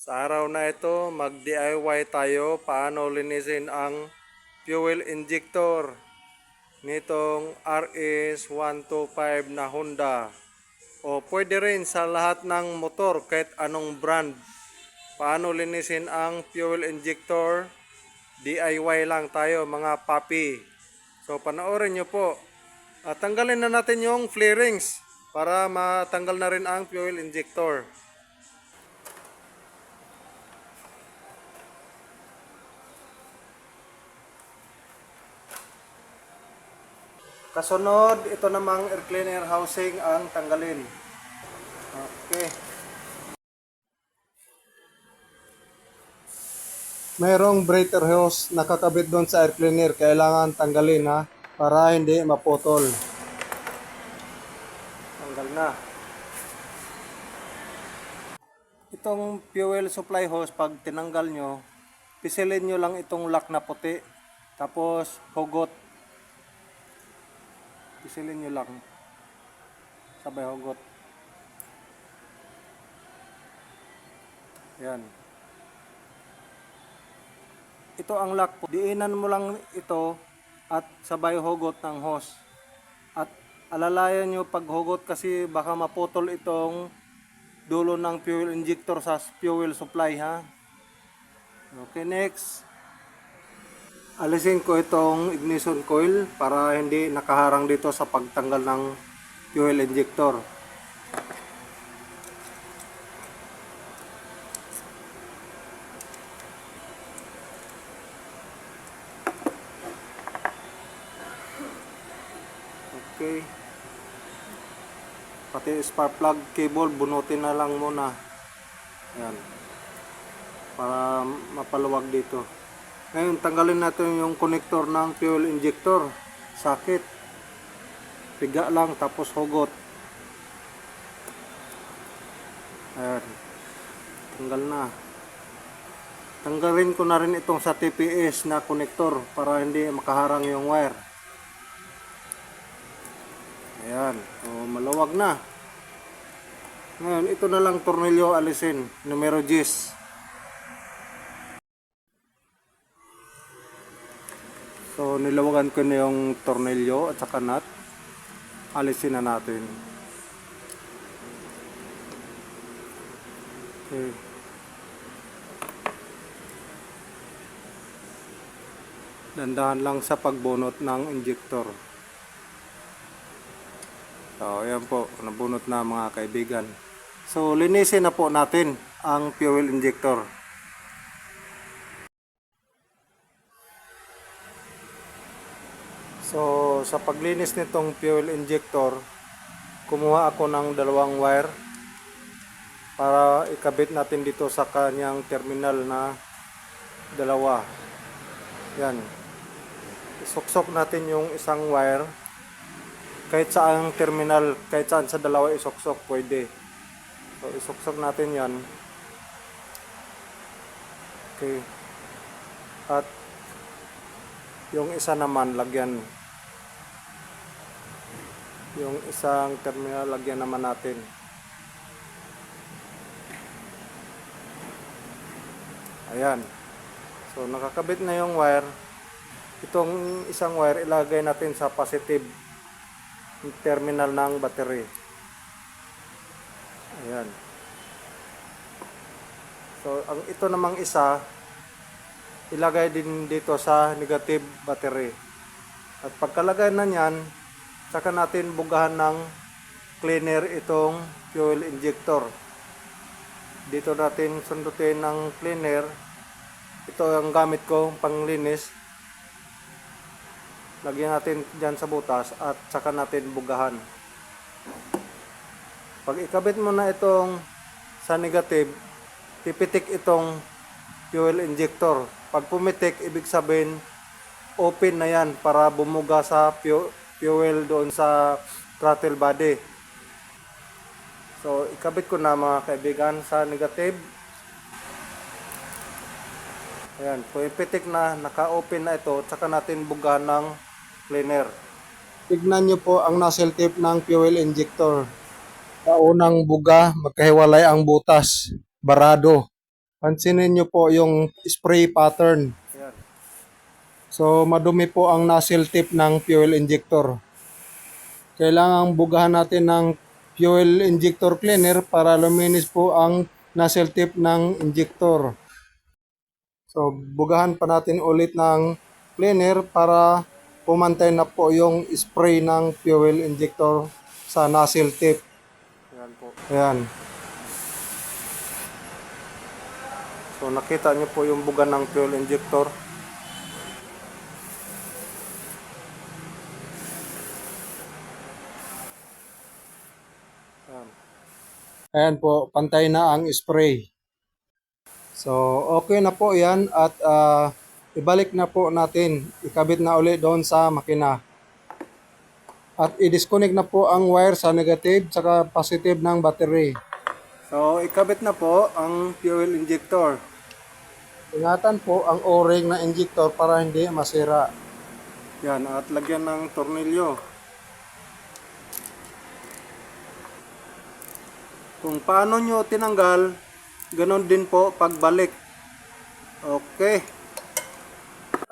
Sa araw na ito, mag-DIY tayo paano linisin ang fuel injector nitong RS125 na Honda. O pwede rin sa lahat ng motor kahit anong brand. Paano linisin ang fuel injector? DIY lang tayo mga papi. So panoorin nyo po. At tanggalin na natin yung flarings para matanggal na rin ang fuel injector. Kasunod, ito namang air cleaner housing ang tanggalin. Okay. Mayroong breather hose nakakabit doon sa air cleaner. Kailangan tanggalin ha para hindi maputol. Tanggal na. Itong fuel supply hose, pag tinanggal nyo, pisilin nyo lang itong lock na puti. Tapos hugot Pisilin nyo lang. Sabay hugot. Yan. Ito ang lock po. Diinan mo lang ito at sabay hugot ng hose. At alalayan nyo pag hugot kasi baka maputol itong dulo ng fuel injector sa fuel supply ha. Okay, next. Alisin ko itong ignition coil para hindi nakaharang dito sa pagtanggal ng fuel injector. Okay. Pati spark plug cable bunutin na lang muna. Yan. Para mapaluwag dito. Ngayon, tanggalin natin yung connector ng fuel injector. Sakit. Piga lang, tapos hugot. Ayan. Tanggal na. Tanggalin ko na rin itong sa TPS na connector para hindi makaharang yung wire. Ayan. O, malawag na. Ngayon, ito na lang tornilyo alisin. Numero 10. So nilawagan ko na yung tornilyo at saka nut. Alisin na natin. Okay. Dandahan lang sa pagbunot ng injector. So, ayan po, nabunot na mga kaibigan. So, linisin na po natin ang fuel injector. So, sa paglinis nitong fuel injector, kumuha ako ng dalawang wire para ikabit natin dito sa kanyang terminal na dalawa. Yan. Isuksok natin yung isang wire. Kahit saan terminal, kahit saan sa dalawa isuksok, pwede. So, isuksok natin yan. Okay. At yung isa naman, lagyan yung isang terminal lagyan naman natin. Ayan. So nakakabit na yung wire. Itong isang wire ilagay natin sa positive terminal ng battery. Ayan. So ang ito namang isa ilagay din dito sa negative battery. At pagkalagay na niyan saka natin bugahan ng cleaner itong fuel injector. Dito natin sundutin ng cleaner. Ito ang gamit ko panglinis. Lagyan natin dyan sa butas at saka natin bugahan. Pag ikabit mo na itong sa negative, pipitik itong fuel injector. Pag pumitik, ibig sabihin open na yan para bumuga sa fu- fuel doon sa throttle body. So, ikabit ko na mga kaibigan sa negative. Ayan, pumipitik na, naka-open na ito, tsaka natin bugahan ng cleaner. Tignan nyo po ang nozzle tip ng fuel injector. Sa unang buga, magkahiwalay ang butas, barado. Pansinin nyo po yung spray pattern. So, madumi po ang nozzle tip ng fuel injector. Kailangang bugahan natin ng fuel injector cleaner para luminis po ang nozzle tip ng injector. So, bugahan pa natin ulit ng cleaner para pumantay na po yung spray ng fuel injector sa nozzle tip. Yan po. Ayan. So nakita niyo po yung buga ng fuel injector. Ayan po, pantay na ang spray. So, okay na po yan at ah, ibalik na po natin. Ikabit na ulit doon sa makina. At i-disconnect na po ang wire sa negative saka positive ng battery. So, ikabit na po ang fuel injector. Ingatan po ang o-ring na injector para hindi masira. Yan, at lagyan ng tornilyo. Kung paano nyo tinanggal, ganon din po pagbalik. Okay.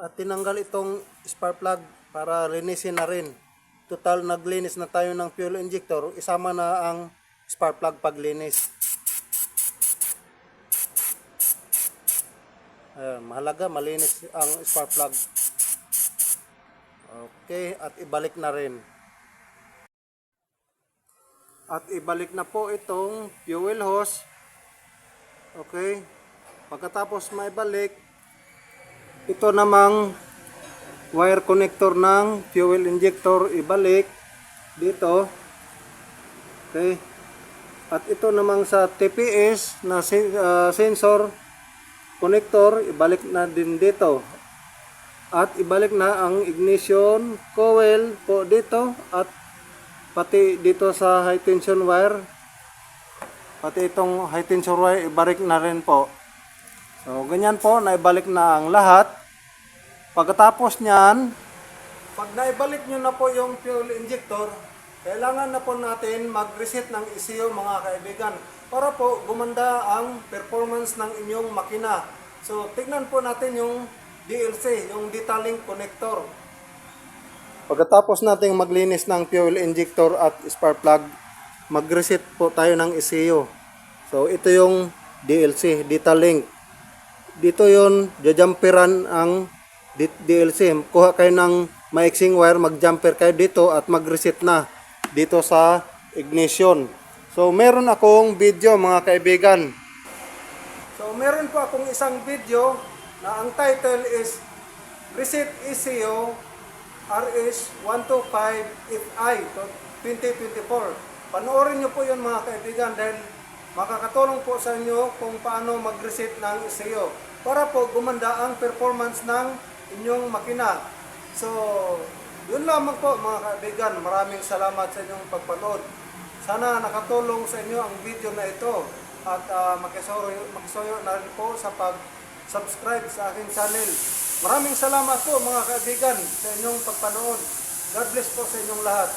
At tinanggal itong spark plug para linisin na rin. Total naglinis na tayo ng fuel injector, isama na ang spark plug paglinis. Ayan, mahalaga malinis ang spark plug. Okay, at ibalik na rin. At ibalik na po itong fuel hose. Okay. Pagkatapos maibalik, ito namang wire connector ng fuel injector ibalik dito. Okay. At ito namang sa TPS na ah, sensor connector, ibalik na din dito. At ibalik na ang ignition coil po dito at pati dito sa high tension wire. Pati itong high tension wire ibalik na rin po. So ganyan po, naibalik na ang lahat. Pagkatapos niyan, pag naibalik nyo na po yung fuel injector, kailangan na po natin mag-reset ng ECU mga kaibigan para po gumanda ang performance ng inyong makina. So, tignan po natin yung DLC, yung detailing connector. Pagkatapos nating maglinis ng fuel injector at spark plug, mag-reset po tayo ng ECU. So, ito yung DLC, detailing. Dito yon jajumperan ang DLC. Kuha kayo ng maiksing wire, mag-jumper kayo dito at mag-reset na dito sa ignition. So, meron akong video mga kaibigan. So, meron po akong isang video na ang title is Reset E ECU RS125FI 2024. Panoorin nyo po yun mga kaibigan dahil makakatulong po sa inyo kung paano mag-reset ng ECU para po gumanda ang performance ng inyong makina. So, yun lamang po mga kaibigan. Maraming salamat sa inyong pagpanood. Sana nakatulong sa inyo ang video na ito at uh, makisuyo, makisuyo na rin po sa pag-subscribe sa aking channel. Maraming salamat po mga kaibigan sa inyong pagpanood. God bless po sa inyong lahat.